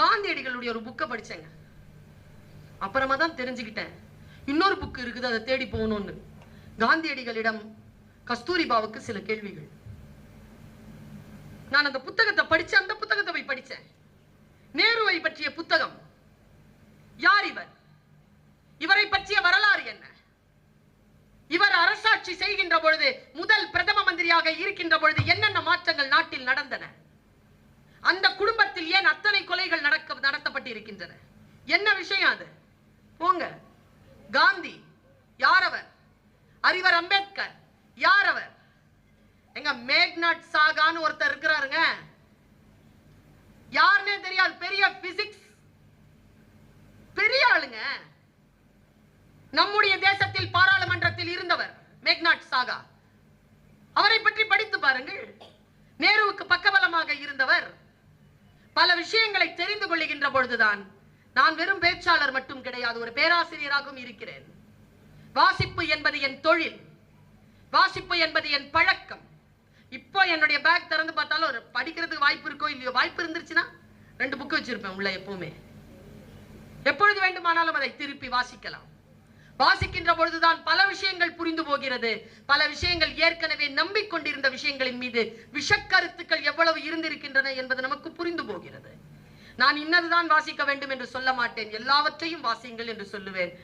காந்தியடிகளுடைய ஒரு புக்கை படிச்சேங்க. அப்புறமா தான் தெரிஞ்சுக்கிட்டேன். இன்னொரு புக் இருக்குது அதை தேடி போகணும்னு. காந்தியடிகளிடம் கஸ்தூரிபாவுக்கு சில கேள்விகள். நான் அந்த புத்தகத்தை படிச்சேன் அந்த புத்தகத்தை போய் படித்தேன் நேருவை பற்றிய புத்தகம். யார் இவர்? இவரை பற்றிய வரலாறு என்ன? இவர் அரசாட்சி செய்கின்ற பொழுது முதல் பிரதம மந்திரியாக இருக்கின்ற பொழுது என்னென்ன மாற்றங்கள் நாட்டில் நடந்தன? அந்த குழு நடக்க இருக்கின்றன என்ன விஷயம் அது? போங்க. காந்தி யார் அவர் அறிவர் அம்பேத்கர் யார் அவர் எங்க மேக்நாட் சாகான்னு ஒருத்தர் இருக்கிறாருங்க. யாருன்னே தெரியாது. பெரிய பிசிக்ஸ் பெரிய ஆளுங்க. நம்முடைய தேசத்தில் பாராளுமன்றத்தில் இருந்தவர் மேக்நாட் சாகா. அவரை பற்றி படித்து பாருங்கள். நேருவுக்கு பக்கபலமாக இருந்தவர் பல விஷயங்களை தெரிந்து கொள்ளுகின்ற பொழுதுதான் நான் வெறும் பேச்சாளர் மட்டும் கிடையாது ஒரு பேராசிரியராகவும் இருக்கிறேன். வாசிப்பு என்பது என் தொழில். வாசிப்பு என்பது என் பழக்கம். இப்போ என்னுடைய பேக் திறந்து பார்த்தாலும் ஒரு படிக்கிறதுக்கு வாய்ப்பு இருக்கோ இல்லையோ வாய்ப்பு இருந்துருச்சுன்னா ரெண்டு புக்கு வச்சிருப்பேன் உள்ள எப்பவுமே. எப்பொழுது வேண்டுமானாலும் அதை திருப்பி வாசிக்கலாம். வாசிக்கின்ற பொழுதுதான் பல விஷயங்கள் புரிந்து போகிறது. பல விஷயங்கள் ஏற்கனவே நம்பிக்கொண்டிருந்த விஷயங்களின் மீது விஷக்கருத்துக்கள் எவ்வளவு இருந்திருக்கின்றன என்பது நமக்கு போகிறது. நான் இன்னதுதான் வாசிக்க வேண்டும் என்று சொல்ல மாட்டேன். எல்லாவற்றையும் வாசியுங்கள் என்று சொல்லுவேன்.